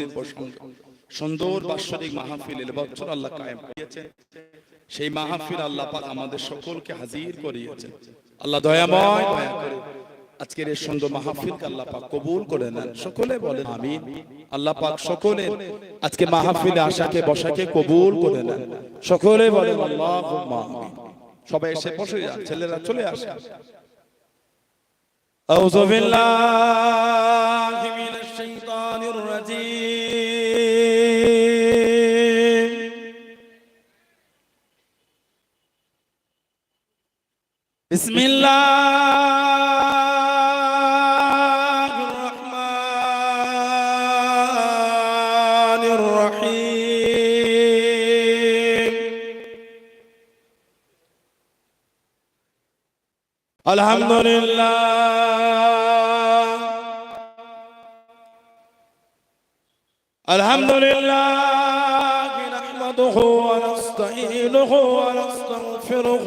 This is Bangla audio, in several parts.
ওয়াজের প্রসঙ্গ। সুন্দর বাৎসরিক মাহফিল বছর আল্লাহ কায়েম করিয়েছেন। সেই মাহফিল আল্লাহ পাক আমাদের সকলকে হাজির করিয়েছেন আল্লাহ দয়াময় দয়া করে আজকের এই সুন্দর মাহফিলকে আল্লাহ পাক কবুল করে নেন। সকলে বলেন আমিন। আল্লাহ পাক সকলে আজকে মাহফিলে আশাকে বসাকে কবুল করে নেন। সকলে বলেন আল্লাহুম্মা সবাই এসে বসে যান, ছেলেরা চলে আসে আউযু বিল্লাহ। بسم الله الرحمن الرحيم. الحمد لله. الحمد لله نحمده ونستعينه ونستغفره.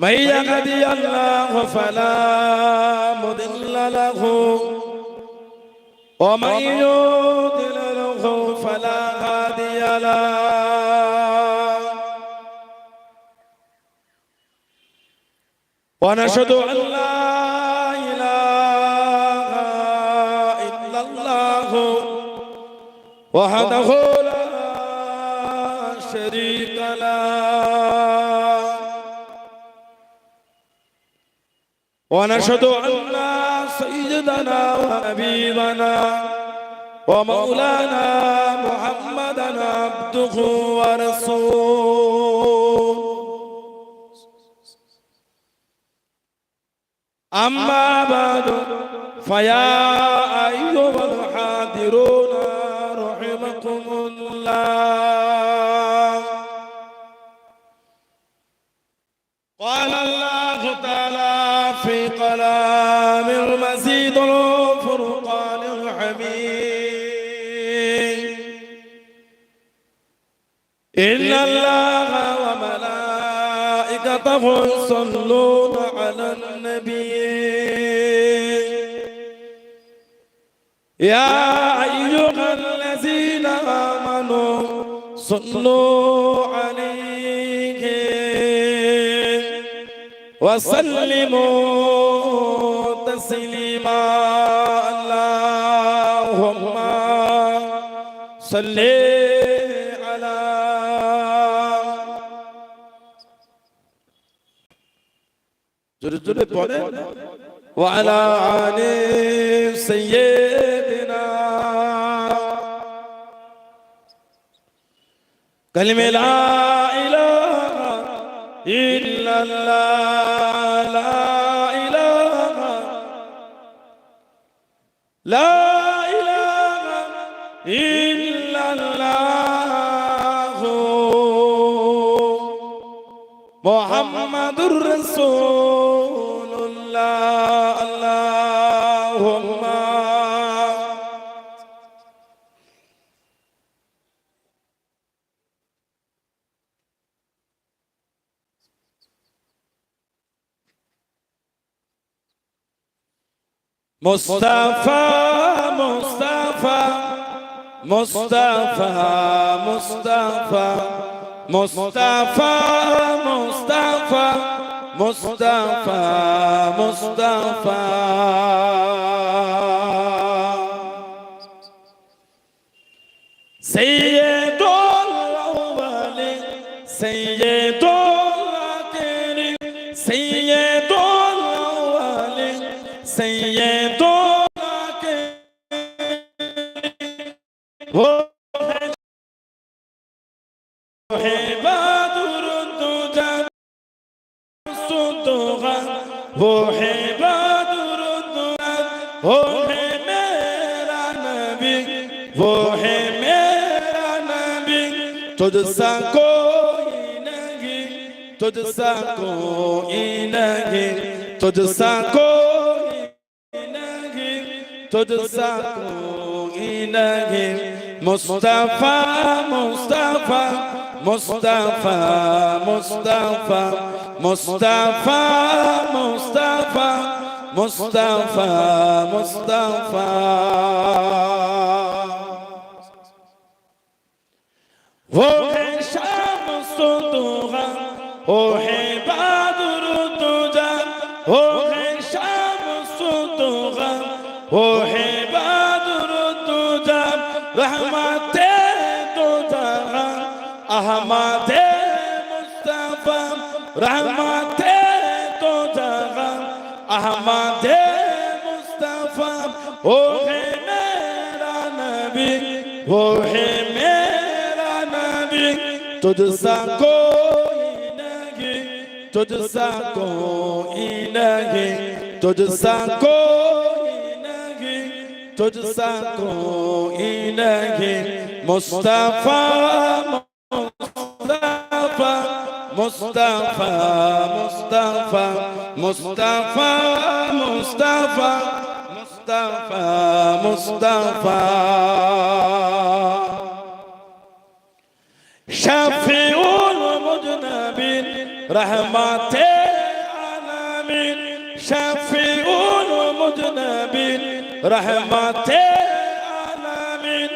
من يهدي الله فلا مضل له ومن يضلل له فلا هادي له ونشهد ان لا اله الا الله وحده لا شريك له ونشهد أن سيدنا وحبيبنا ومولانا محمدا عبده ورسوله أما بعد فيا أيها الحاضرون وملائكته يصلون على النبي. يا أيها الذين آمنوا صلوا عليه وسلموا تسليما. اللهم صل على درود وعلى علي سيدنا. كلمة لا إله إلا الله. لا إله لا إله إلا الله. محمد الرسول. مصطفى مصطفى مصطفى مصطفى مصطفى مصطفى مصطفى مصطفى سيد الأولين سيد वो है बहादुर तुझा सुतोगा वो है बहादुर तुझा वो है मेरा नबी वो है मेरा नबी तुझसा कोई नहीं तुझसा कोई नहीं तुझसा कोई नहीं तुझसा कोई नहीं मुस्तफा मुस्तफा मुस्तफा मुस्तफा मुस्तफा मुस्तफा मुस्तफा मुस्तफा वो है शाम सुदुहा वो है बहादुर तुझा वो है शाम सुदुहा वो है बहादुर রহমাতে দো জাহান আহমাদে মুস্তাফা, রহমাতে দো জাহান আহমাদে মুস্তাফা ও হে মেরা নবী ও হে মেরা নবী তুঝসা কোই নাহি তুঝসা কোই নাহি তুঝসা কোই تجزا کو الہی مصطفی مصطفی مصطفی مصطفی مصطفی مصطفی مصطفی مصطفی شفیع المجنبین رحمت عالمین شفیع المجنبین رحمة العالمين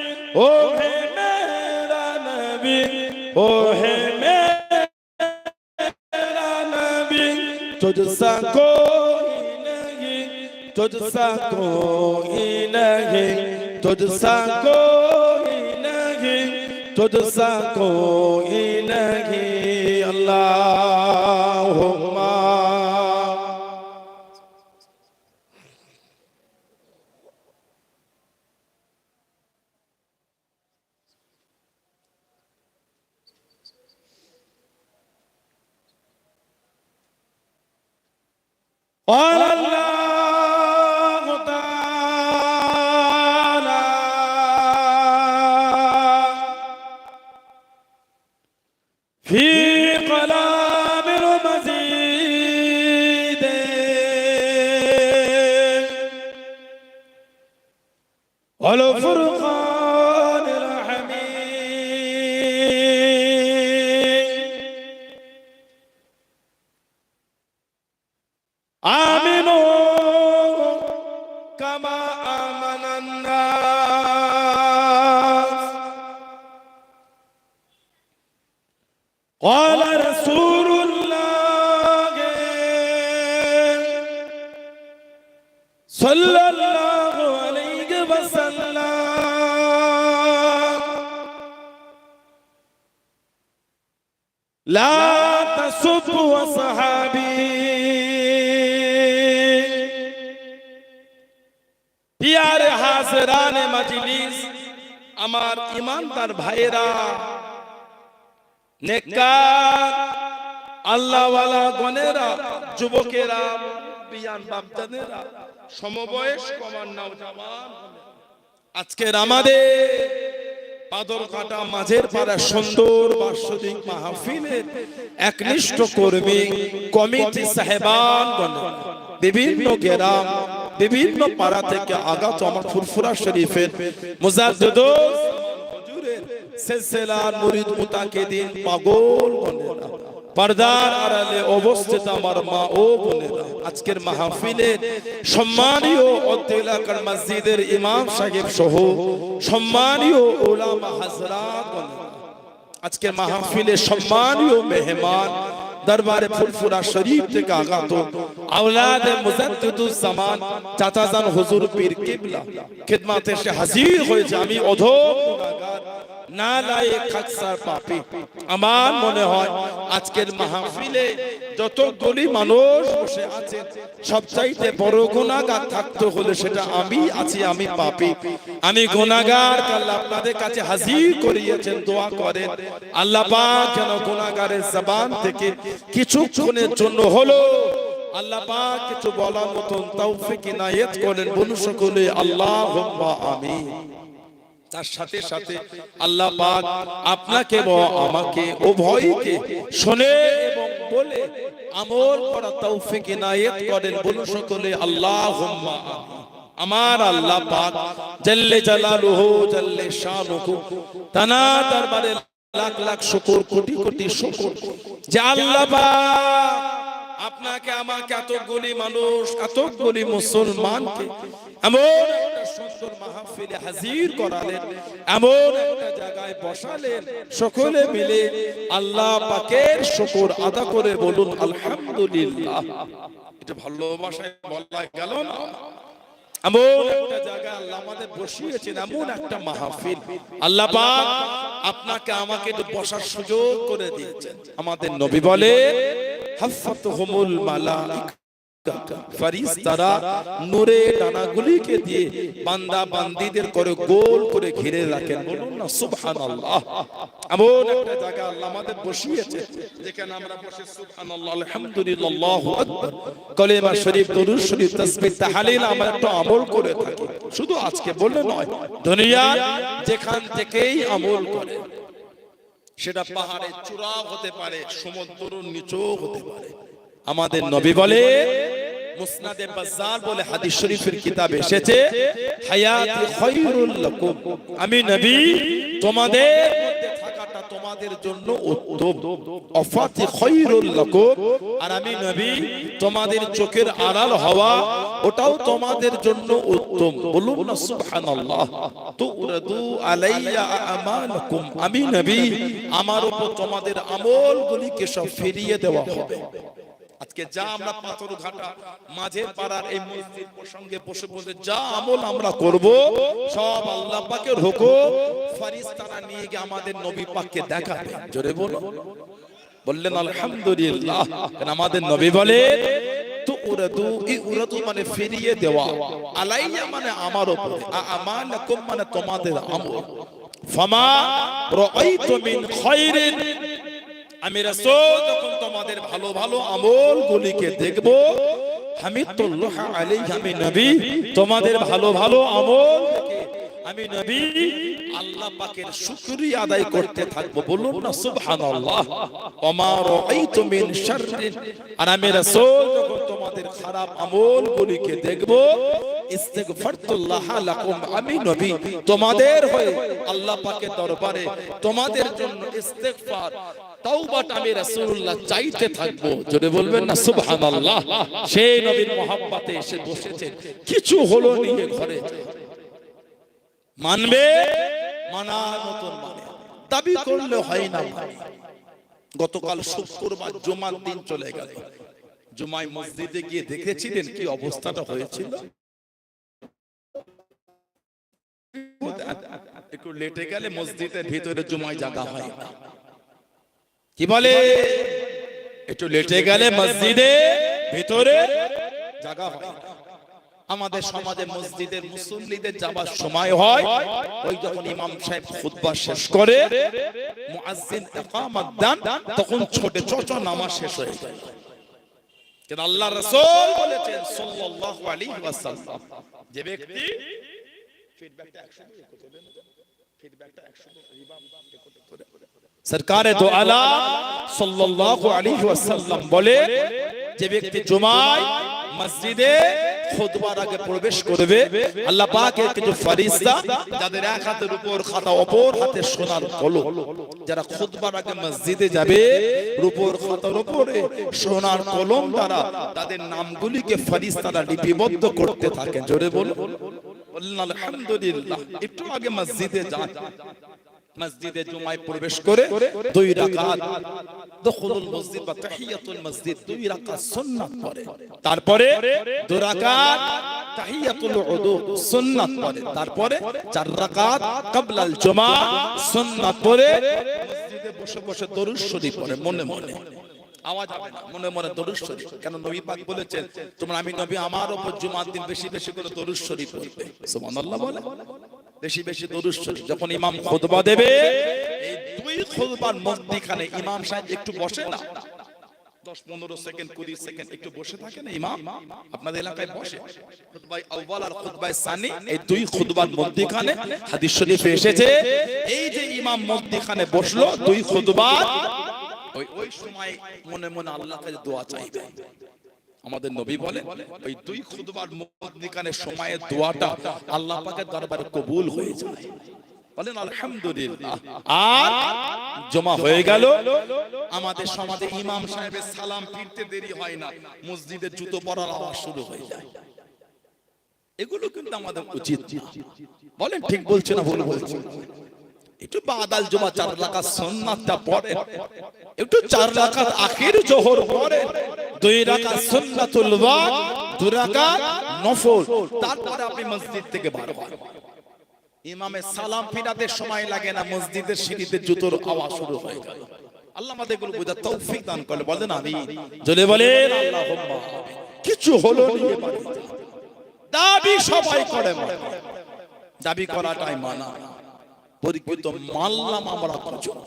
الله. قال الله وسلم لا تسبوا صحابي পিয়ারে হাজরানে মাজলিস আমার ইমানদার ভাইয়েরা নেককার আল্লাহওয়ালা গনেরা যুবকেরা বিয়ান বাপদাদেরা সমবয়স কমান নওজওয়ান আজকের আমাদের পাদর কাটা মাঝের পাড়া সুন্দর বাৎসরিক মাহফিলের একনিষ্ঠ কর্মী কমিটি সাহেবান বিভিন্ন গ্রাম, বিভিন্ন পাড়া থেকে আগত আমার ফুরফুরা শরীফের মুজাদ্দিদ সিলসিলার মুরিদ মুতাকিদিন পাগল গণেরা পর্দার আড়ালে অবস্থিত আমার মা ও বোনেরা, আজকের মাহফিলের সম্মানীয় এলাকার মসজিদের ইমাম সাহেব সহ সম্মানীয় ওলামা হাজরাত আজকের মাহফিলে সম্মানীয় মেহমান দরবারে ফুলফুরা শরীফ থেকে আগত আওলাদ মুজাদ্দিদুজ জামান চাচাজান হুজুর পীর কিবলা। খিদমতে এসে হাজির হয়েছে, আমি গুনাহগার না লায়ে খাকসার পাপী। আমার মনে হয় আজকের মাহফিলে যত গলি মানুষ বসে আছে, সবচাইতে বড় গুনাহগার থাকতে হলে সেটা আমি আছি, আমি পাপী। আমি গুনাহগার আল্লাহ আপনাদের কাছে হাজির করিয়েছেন, দোয়া করেন। আল্লাহ পাক যেন গুনাহগারের জবান থেকে কিছুক্ষণের জন্য হলো, আল্লাহ কিছু বলার মতন তৌফিক, ইনায়েত করেন। বলু সকলে, আল্লাহুম্মা আমিন। তার সাথে সাথে আল্লাহ পাক আপনাকে ও আমাকে উভয়কে শুনে এবং বলে আমল করা তৌফিক ইনায়েত করেন বলুন সকলে আল্লাহুম্মা আমার আল্লাহ পাক জাল্লে জালালুহু জাল্লে শানুহু তানা দরবারে লাখ লাখ শুকর কোটি কোটি শুকর। যে আল্লাহ পাক আপনাকে আমাকে এতগুলি মানুষ এতগুলি মুসলমানকে এমন মাহফিলে হাজির করালেন, এমন জায়গায় বসালেন, সকলে মিলে আল্লাহ পাকের শুকর আদা করে বলুন, আলহামদুলিল্লাহ। এটা ভালোবাসায় বলা গেল না। এমন একটা জায়গা আল্লাহ আমাদের বসিয়েছেন, এমন একটা মাহফিল। আল্লাহ আপনাকে আমাকে বসার সুযোগ করে দিয়েছেন। আমাদের নবী বলে হাফাতুহুমুল মালাইকা। ফারিস্তারা নূরে ডানাগুলিকে দিয়ে বান্দা বান্দিদের করে গোল করে ঘিরে রাখেন। বলুন না সুবহানাল্লাহ। এমন একটা জায়গা আল্লাহ আমাদের বসিয়েছে যেখানে আমরা বসে সুবহানাল্লাহ আলহামদুলিল্লাহ আল্লাহু আকবার। কলেমা শরীফ দরুদ শরীফ তাসবিহ তাহলিল আমরা একটু আমল করে থাকি। শুধু আজকে বললে নয় দুনিয়া যেখান থেকেই আমল করে। সেটা পাহাড়ে চূড়া হতে পারে সমুদ্র নিচু হতে পারে। আমাদের নবী বলে মুসনাদে বাজার বলে হাদিস শরীফের কিতাব এসেছে হায়াত খায়রুল লাকুম। আমি নবী তোমাদের তোমাদের জন্য উত্তম। অফাতি খায়রুল লাকুম। আর আমি নবী, তোমাদের চোখের আড়াল হওয়া, ওটাও তোমাদের জন্য উত্তম। বলুন না, সুবহানাল্লাহ। তুরাদু আলাইয়া আমালাকুম। আমি নবী, আমার উপর তোমাদের আমলগুলিকে সব ফিরিয়ে দেওয়া হবে। আজকে যা আমরা পাথর ঘাটা মাঝে পাড়ার এই মসজিদ প্রসঙ্গে বসে বসে যা আমল আমরা করব সব আল্লাহ পাকের হুকুম ফারিস্তারা নিয়ে গিয়ে আমাদের নবী পাককে দেখাবে। জোরে বলো বললেন আলহামদুলিল্লাহ। কারণ আমাদের নবী বলে তো উরাদু এই উরাদু মানে ফিরিয়ে দেওয়া। আলাইয়া মানে আমার উপরে আমালাকুম মানে তোমাদের আমল। ফামা রাআইতু মিন খায়রিন আমি রাসূল যখন তোমাদের ভালো ভালো আমল গুলিকে দেখব হামিদুল্লাহ তো আমি নবী তোমাদের ভালো ভালো আমল আমি নবী, আল্লাহ পাকের শুকরিয়া আদায় করতে থাকব। বলুন না, সুবহানাল্লাহ। ওমা রাআইতু মিন শাররিন। আর আমি রাসূল, যখন তোমাদের খারাপ আমল গুলিকে দেখব, ইস্তিগফারতুল্লাহ লাকুম, আমি নবী। তোমাদের হয়ে আল্লাহ পাকের দরবারে তোমাদের জন্য ইস্তিগফার আমি রাসূলুল্লাহ চাইতে থাকব। জোরে বলবেন না, সুবহানাল্লাহ। সেই নবীর মহব্বতে এসে বসেছে। কিছু হলো নিয়ে ঘরে। মানবে? মানার মতন মানে। দাবি করলে হয় না। মানে গতকাল শুক্রবার জুমার দিন চলে গেল। জুমায় মসজিদে গিয়ে দেখেছিলেন কি অবস্থাটা হয়েছিল? একটু লেটে গেলে মসজিদের ভিতরে জুমায় জায়গা হয় না। কি বলে? একটু লেটে গেলে মসজিদে ভিতরে জায়গা হয় না। আমাদের সমাজে মসজিদের মুসল্লিদের যাবার সময় হয় ওই যখন ইমাম সাহেব খুতবা শেষ করে মুয়াজ্জিন ইকামত দেন তখন ছোট ছোট নামাজ শেষ হয়ে যায়। কিন্তু আল্লাহ রাসূল বলেছেন সাল্লাল্লাহু আলাইহি ওয়াসাল্লাম যে ব্যক্তি ফিডব্যাকটা 100 ফিডব্যাকটা 100 সরকারে দো আলা সাল্লাল্লাহু আলাইহি ওয়াসাল্লাম বলে যে ব্যক্তি জুমায় মসজিদে খুতবার আগে প্রবেশ করবে, আল্লাহ পাকের কিছু ফেরেশতা যাদের এক হাতের উপর খাতা, অপর হাতে সোনার কলম। যারা খুতবার আগে মসজিদে যাবে রূপোর খাতার উপরে সোনার কলম দ্বারা তাদের নামগুলিকে ফেরেশতারা লিপিবদ্ধ করতে থাকেন জোরে বলুন, আলহামদুলিল্লাহ, একটু আগে মসজিদে যান। মসজিদে জুমায় প্রবেশ করে দুই রাকাত দখলুল মসজিদ বা তাহিয়াতুল মসজিদ দুই রাকাত সুন্নাত পড়ে। তারপরে দুই রাকাত তাহিয়াতুল উদু সুন্নাত পড়ে। তারপরে চার রাকাত ক্বাবলাল জুমা সুন্নাত পড়ে। মসজিদে বসে বসে দরুদ শরীফ পড়ে মনে মনে। আওয়াজ হবে না মনে মনে দরুদ শরীফ। কেন নবী পাক বলেছেন তোমরা আমি নবী আমার উপর জুমার দিন বেশি বেশি করে দরুদ শরীফ পড়বে। সুবহানাল্লাহ বলে। বেশি বেশি দরুদ যখন ইমাম খুতবা দেবে এই দুই খুতবার মধ্যখানে ইমাম সাহেব একটু বসে না? দশ পনেরো সেকেন্ড কুড়ি সেকেন্ড একটু বসে থাকেন ইমাম? আপনাদের এলাকায় বসে। আর খুতবাই সানি এই দুই খুতবার মধ্যখানে হাদিস শরীফে এসেছে। এই যে ইমাম মধ্যখানে বসল দুই খুতবার ওই ওই সময় মনে মনে আল্লাহর কাছে দোয়া চাইবে। আমাদের নবী বলে ওই দুই খুতবার মধ্যখানে সময়ের দোয়াটা আল্লাহ পাকের দরবারে কবুল হয়ে যায়। বলেন আলহামদুলিল্লাহ। আর জমা হয়ে গেল। আমাদের সমাজে ইমাম সাহেবের সালাম ফিরতে দেরি হয় না। মসজিদের জুতো পরার আওয়াজ শুরু হয়ে যায়। এগুলো কিন্তু আমাদের উচিত। বলেন ঠিক বলছে না ভুল বলছে। একটু বাদাল জমা, চার পড়ে। একটু চার জোহর দুই দুই রাকাত নফল। তারপরে আপনি মসজিদ থেকে বার হন। ইমামের সালাম ফিরাতে সময় লাগে না, মসজিদের সিঁড়িতে জুতোর আওয়াজ শুরু হয়ে আল্লাহ আমাদেরগুলো তৌফিক দান করলে বলেন আমি জলে আল্লাহুম্মা কিছু হলো। দাবি সবাই করে দাবি করাটাই মানা। পরিকৃত মানলাম আমরা কজন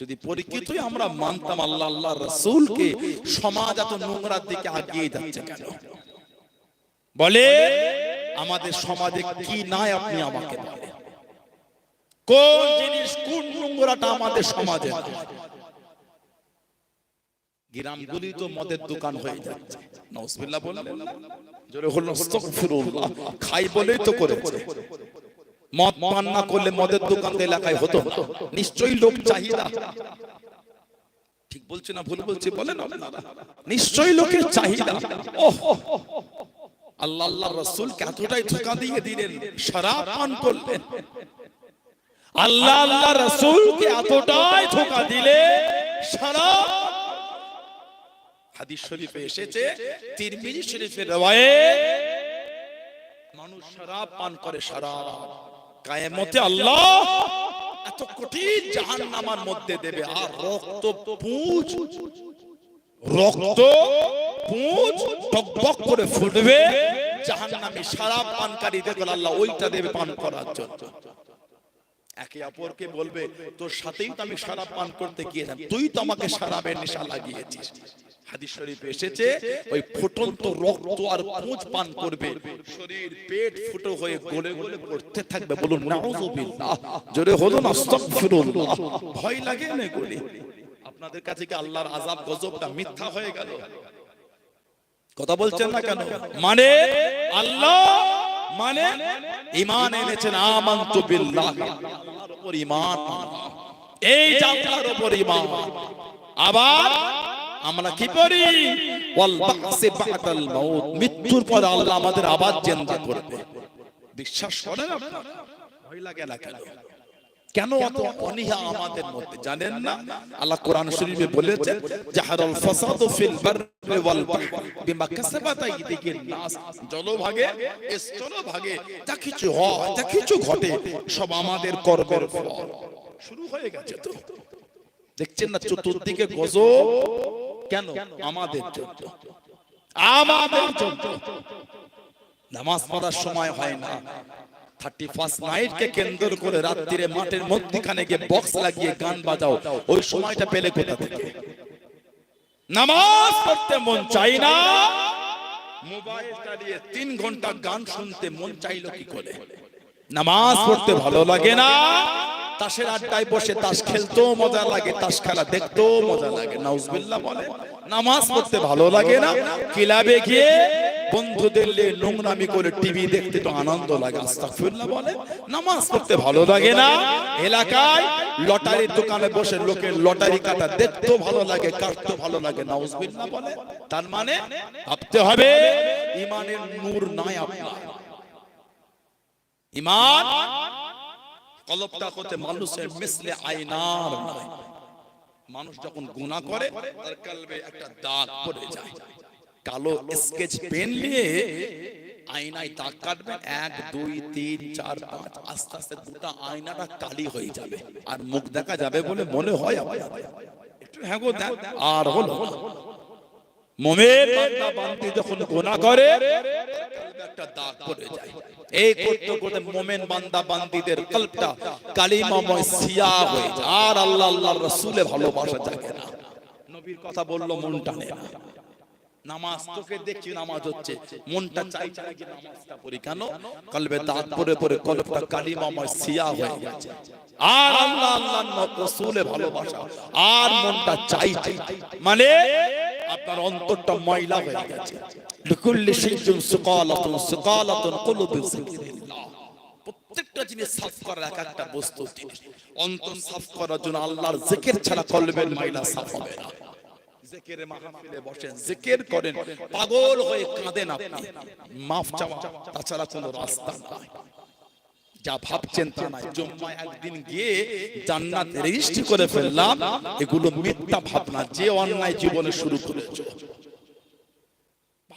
যদি পরিকৃতই আমরা মানতাম আল্লাহ আল্লাহ রসুলকে সমাজ এত নোংরার দিকে আগিয়ে যাচ্ছে কেন? বলে, আমাদের সমাজে কি নাই আপনি আমাকে বলেন। কোন জিনিস কোন নোংরাটা আমাদের সমাজে? গ্রামগুলি তো মদের দোকান হয়ে যাচ্ছে। বললেন জোরে হলো খাই বলেই তো করেছে। মদ পান না করলে মদের দোকান এলাকায় হতো। নিশ্চয়ই লোক চাহিদা। ঠিক বলছে না ভুল বলছে? আপনারা। নিশ্চয়ই লোকের চাহিদা। ওহ। আল্লাহ আল্লাহ রসুল এতটাই ধোকা দিয়ে দিলেন, শরাব পান করলেন। আল্লাহ আল্লাহ রসুলকে এতটাই ধোকা দিলে শরাব। হাদিস শরীফে এসেছে, তিরমিজি শরীফের রওয়ায়েত, মানুষ শরাব পান করে, শরাব। কায়েমতে আল্লাহ এত কঠিন জাহান্নামার মধ্যে দেবে। আর রক্ত পুঁজ রক্ত পুঁজ টকবক করে ফুটবে। জাহান্নামী শরাব পানকারী দেখল আল্লাহ ওইটা দেবে পান করার জন্য। একে অপরকে বলবে তোর সাথেই তো আমি শরাব পান করতে গিয়েছিলাম তুই তো আমাকে শরাবের নেশা লাগিয়েছিস। হাদিস শরীফে এসেছে ওই ফুটন্ত রক্ত আর পুঁজ পান করবে। শরীর পেট ফুটো হয়ে গলে গলে পড়তে থাকবে বলুন নাউযুবিল্লাহ জোরে হলো না আস্তাগফিরুল্লাহ। ভয় লাগে না এগুলি? আপনাদের কাছে কি আল্লাহর আযাব গজবটা মিথ্যা হয়ে গেল? কথা বলছেন না কেন? মানে আল্লাহ? মানে ঈমান এনেছেন আমানতু বিল্লাহ। আল্লাহর উপর ঈমান। এই জানলার উপর ঈমান। আবার আমরা কি করি? ওয়াল বাসি বাদাল মাউত। মৃত্যুর পর আল্লাহ আমাদের আবার জিন্দা করবে। বিশ্বাস করেন আপনারা? ভয় লাগে না কেন? কেন অত অনীহা আমাদের মধ্যে? জানেন না? আল্লাহ কোরআন শরীফে বলেছেন, জাহারাল ফাসাদু ফিল বাররি ওয়াল বাহর। বিমা কাসাবাত আইদিকিন নাস। জলভাগে, স্থলভাগে, যা কিছু হয়, যা কিছু ঘটে, সব আমাদের কর্মের ফল। শুরু হয়ে গেছে তো। দেখছেন না, চতুর্দিকে গজব? কেন? আমাদের জন্য। আমাদের জন্য। নামাজ পড়ার সময় হয় না। থার্টি ফার্স্ট নাইট কে কেন্দ্র করে রাত্রিরে মাঠের মধ্যখানে গিয়ে বক্স লাগিয়ে গান বাজাও। ওই সময়টা পেলে কোথা থেকে? নামাজ পড়তে মন চাই না। মোবাইল চালিয়ে তিন ঘণ্টা গান শুনতে মন চাইলো কি করে? নামাজ পড়তে ভালো লাগে না। তাসের আড্ডায় বসে তাস খেলতেও মজা লাগে, তাস খেলা দেখতেও মজা লাগে। নাউজবিল্লাহ বলে নামাজ পড়তে ভালো লাগে না? ক্লাবে গিয়ে বন্ধুদের নোংরামি করে টিভি দেখতে তো আনন্দ লাগে, আস্তাগফিরুল্লাহ বলে নামাজ পড়তে ভালো লাগে না? এলাকায় লটারির দোকানে বসে লোকের লটারি কাটা দেখতেও ভালো লাগে, কাটতেও ভালো লাগে, নাউজবিল্লাহ বলে তার মানে ভাবতে হবে, ইমানের নূর নাই আপনার। ইমান কলবটা হতে মানুষের মিসলে আয়নার মানুষ যখন গুনাহ করে তার কলবে একটা দাগ পড়ে যায়। কালো স্কেচ পেন নিয়ে আয়নায় দাগ কাটবেন এক দুই তিন চার পাঁচ আস্তে আস্তে গোটা আয়নাটা কালি হয়ে যাবে। আর মুখ দেখা যাবে বলে মনে হয়। একটু হ্যাঁ গো দেখ, আর হলো। মোমের বান্দা বান্দি যখন গুনাহ করে একটা দাগ পড়ে যায়। এই করতে করতে মোমেন বান্দা বান্দিদের কল্পটা কালিমাময় সিয়া হয়ে যায়। আর আল্লাহ আল্লাহর রাসূলে ভালোবাসা জাগে না। নবীর কথা বলল, মন টানে না। নামাজ তোকে দেখছি, নামাজ হচ্ছে। মনটা চাই চাই নামাজটা পড়ি। কেন? কলবে দাঁত পরে পরে কলবটা কালিমাময় সিয়া হয়ে গেছে। আর আল্লাহ আল্লাহ রসুলে ভালোবাসা। আর মনটা চাই চাই। মানে আপনার অন্তরটা ময়লা হয়ে গেছে। প্রত্যেকটা জিনিস সাফ করার এক একটা বস্তু অন্তর সাফ করার জন্য আল্লাহর জিকির ছাড়া কলবের সাফ হবে না। জিকিরে মাহফিলে বসেন, জিকির করেন, পাগল হয়ে কাঁদেন আপনি। মাফ চাওয়া, তাছাড়া কোনো রাস্তা নাই। যা ভাবছেন তা নাই। জম্মা একদিন গিয়ে জান্নাত রেজিস্ট্রি করে ফেললাম, এগুলো মিথ্যা ভাবনা। যে অন্যায় জীবনে শুরু করেছ।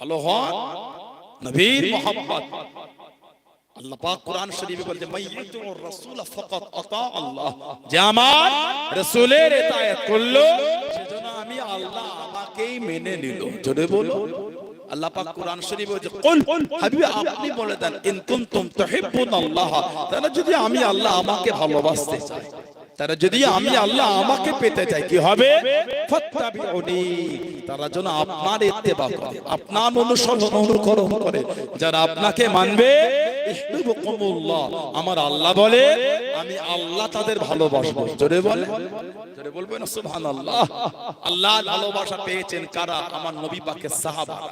ভালো হন নবীর মোহাম্মদ আল্লাহ পাক কোরআন শরীফে বলতে রাসূল ফাকাত আতা আল্লাহ। যে আমার রাসূলের ইতায়াত সেজন্য আমি আল্লাহ আমাকেই মেনে নিল। জোরে বলো। আল্লাহ পাক কোরআন শরীফে বলছে, কুল হাবিব, আপনি বলে দেন, ইন কুনতুম তুহিব্বুন আল্লাহ তাহলে যদি আমি আল্লাহ আমাকে ভালোবাসতে চাই তারা যদি আমি আল্লাহ আমাকে পেতে চাই কি হবে? তারা যেন আপনার ইত্তেবা করে আপনার অনুসরণ অনুকরণ করে। যারা আপনাকে মানবে আমার আল্লাহ বলে আমি আল্লাহ তাদের ভালোবাসবো। জোরে বলে জোরে বলবেন না সুবহানাল্লাহ। আল্লাহ ভালোবাসা পেয়েছেন কারা? আমার নবী পাকের সাহাবারা।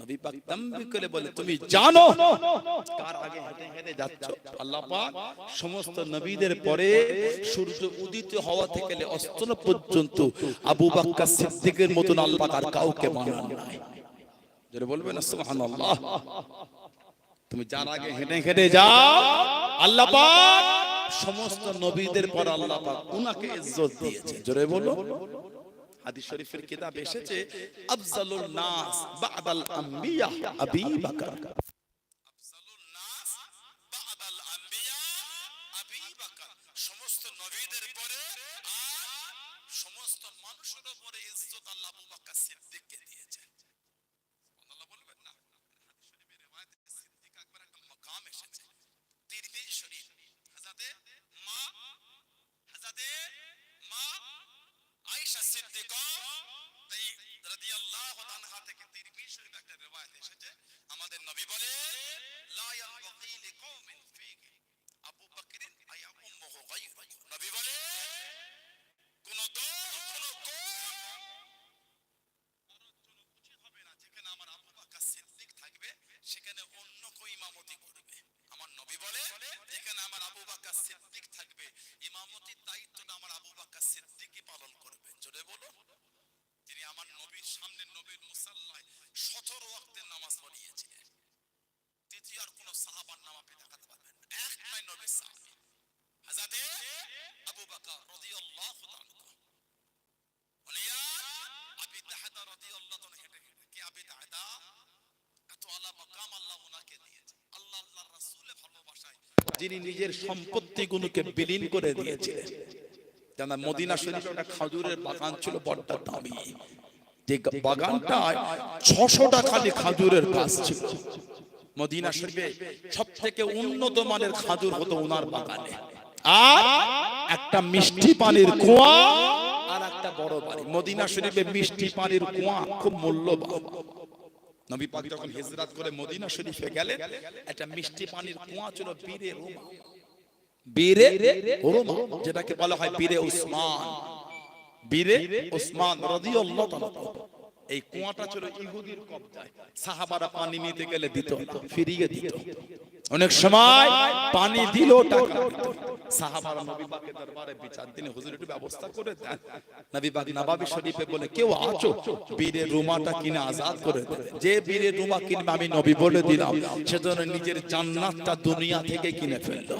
নবী পাক তাম্বি করে বলে তুমি জানো কার আগে হেঁটে হেঁটে যাচ্ছ? আল্লাহ পাক সমস্ত নবীদের পরে সূর্য উদিত হওয়া থেকে অস্তন পর্যন্ত আবু সিদ্দিকের মতন আল্লাহ পাক আর কাউকে নাই। যারা বলবে না সুবহানাল্লাহ। তুমি যার আগে হেঁটে হেঁটে যাও আল্লাহ পাক সমস্ত নবীদের পর আল্লাহ পাক উনাকে ইজ্জত দিয়েছে। জোরে বলো। হাদিস শরীফের কিতাব এসেছে আফজালুন নাস বাদাল আম্বিয়া আবি বকর আফজালুন নাস বাদাল আম্বিয়া আবি বকর সমস্ত নবীদের পরে আর সমস্ত মানুষের উপরে ইজ্জত আল্লাহ আবু বকর সিদ্দিককে দিয়েছে সুবহানাল্লাহ বলবেন না হাদিস শরীফের রিওয়ায়াতে সিদ্দিক আকবর একটা মাকাম এসেছে তিরমিজি শরীফ হযরতে মা হযরতে মা আয়েশা সিদ্দিকা তাই রাদিয়াল্লাহু আনহা থেকে তিরমিজি শরীফ একটা রিওয়ায়াত এসেছে আমাদের নবী বলে লা ইয়ানবাগি লিকওমিন ফীহি আবু বকরিন আয়া উম্মুহু গায়রু নবী বলে কোন দল কোন কোন কারোর জন্য উচিত হবে না যেখানে আমার আবু বকর সিদ্দিক থাকবে সেখানে অন্য কেউ ইমামতি করবে আমার নবী বলে যেখানে আমার আবু বকর সিদ্দিক থাকবে ইমামতির দায়িত্বটা আমার আবু বকর সিদ্দিকই পালন করবে জোরে বলো তিনি আমার নবীর সামনে নবীর মুসাল্লায় সতেরো ওয়াক্তের নামাজ পড়িয়েছিলেন তৃতীয় আর কোন সাহাবার নাম আপনি দেখাতে পারবেন না একটাই নবীর সাহাবী হাজাতে আবু বকর রাদিয়াল্লাহু তাআলা উনিয়া আবি দাহদা রাদিয়াল্লাহু তাআলা হেঁটে হেঁটে কি আবি দাহদা এত আলা মাকাম আল্লাহ ওনাকে দিয়েছে আল্লাহ আল্লাহর রাসূলের ভালোবাসায় যিনি নিজের সম্পত্তিগুলোকে বিলীন করে দিয়েছিলেন। জানা মদিনা খাজুরের বাগান ছিল দামি। যে বাগানটায় ছশোটা খালি খাজুরের গাছ ছিল। মদিনা শরীফে সব থেকে উন্নত মানের খাজুর হতো ওনার বাগানে। আর একটা মিষ্টি পানির কুয়া আর একটা বড় বাড়ি। মদিনা শরীফে মিষ্টি পানির কুয়া খুব মূল্যবান। নবী পাক যখন হিজরত করে মদিনা শরীফে গেলেন, একটা মিষ্টি পানির কুয়া ছিল পীরে রোমা। বীরে রোমা, যেটাকে বলা হয় পীরে উসমান বীরে উসমান রাদিয়াল্লাহু তাআলা। এই কুয়াটা ছিল ইহুদির কবজায়। সাহাবারা পানি নিতে গেলে দিত, ফিরিয়ে দিত। অনেক সময় পানি দিল সাহাবারা নবী দরবারে বিচার তিনি হুজুর একটু ব্যবস্থা করে দেন। নবী নবাবী শরীফে বলে, কেউ আছো? বীরে রুমাটা কিনে আজাদ করে দেবে যে বীরে রুমা কিনবে আমি নবী বলে দিলাম। সেজন্য নিজের জান্নাতটা দুনিয়া থেকে কিনে ফেলল।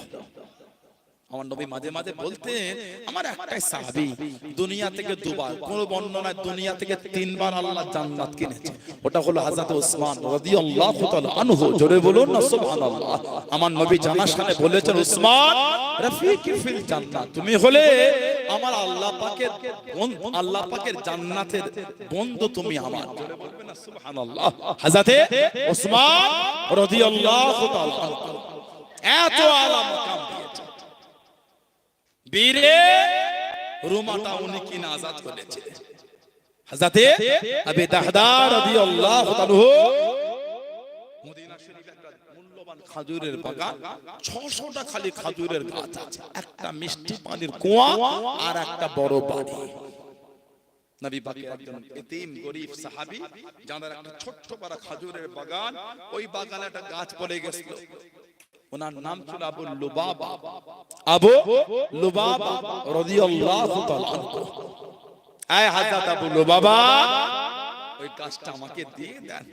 আমার নবী মাঝে মাঝে বলতেন আমার একটাই সাহাবি দুনিয়া থেকে দুবার কোন বর্ণনায় দুনিয়া থেকে তিনবার আল্লাহ জান্নাত কিনেছে ওটা হলো হযরত ওসমান রাদিয়াল্লাহু তাআলা আনহু। জোরে বলুন না সুবহানাল্লাহ। আমার নবী জানার সামনে বলেছেন ওসমান রাফিকি ফিল জান্নাত। তুমি হলে আমার আল্লাহ পাকের বন্ধু আল্লাহ পাকের জান্নাতের বন্ধু তুমি আমার। জোরে বলবেন না সুবহানাল্লাহ। হযরত ওসমান রাদিয়াল্লাহু তাআলা এত আলা মাকাম বীরে রুমাটা উনি কিনা আজাদ করেছিলেন হযরতে আবি দাহদা রাদিয়াল্লাহু তাআলা মদিনা শরীফে একটা মূল্যবান খাজুরের বাগান 600টা খালি খাজুরের গাছ আছে। একটা মিষ্টি পানির কুয়া আর একটা বড় বাড়ি। নবী পাকের একজন এতিম গরিব সাহাবী, যাদের একটা ছোট্ট পারা খাজুরের বাগান, ওই বাগানে একটা গাছ পড়ে গেছিল। ওনার নাম ছিল আবু লুবাবা। আবু লুবাবা রাদিয়াল্লাহু তাআলা আয় হযরত আবু লুবাবা। ওই গাছটা আমাকে দিয়ে দেন।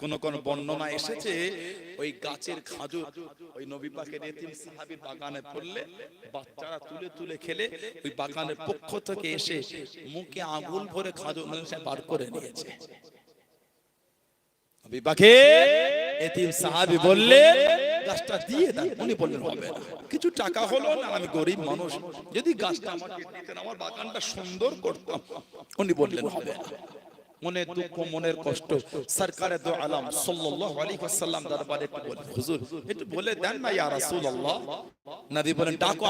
কোন কোন বর্ণনা এসেছে ওই গাছের খাজুর ওই নবী পাকের এতিম সাহাবীর বাগানে পড়লে বাচ্চারা তুলে তুলে খেলে ওই বাগানের পক্ষ থেকে এসে মুখে আগুন ভরে খাজুর মানুষে বার করে নিয়েছে। নবী পাকে এতিম সাহাবী বললে গাছটা দিয়ে দেন, উনি বললেন, হবে কিছু টাকা হলো না, আমি গরিব মানুষ। যদি গাছটা আমাকে দিতেন, আমার বাগানটা সুন্দর করতাম। উনি বললেন, হবে না। মনের দুঃখ, মনের কষ্ট, সরকারে দো আলম, সাল্লাল্লাহু আলাইহি ওয়াসাল্লাম দরবারে একটু বলেন হুজুর, একটু বলে দেন না, ইয়া রাসূলুল্লাহ। নবী বলেন, ডাকো